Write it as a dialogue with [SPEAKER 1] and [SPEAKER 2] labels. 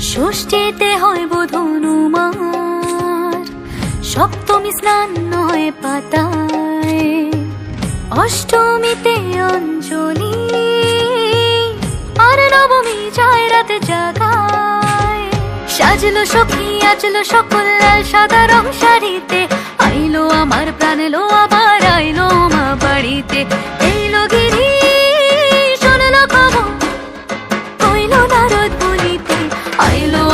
[SPEAKER 1] ষষ্ঠীতে হয় বোধনুমার সপ্তমী স্নান নয় পাতায়। অষ্টমীতে অঞ্জলি। আর নবমী যায় রাতে জাগায়। সাজলো সখী আজলো সকল লাল সাদা রং শাড়িতে। আইলো আমার প্রাণ, এলো আবার, আইলো মা বাড়িতে। এইলো গিরি, শোনলো খবর কইলো নারদ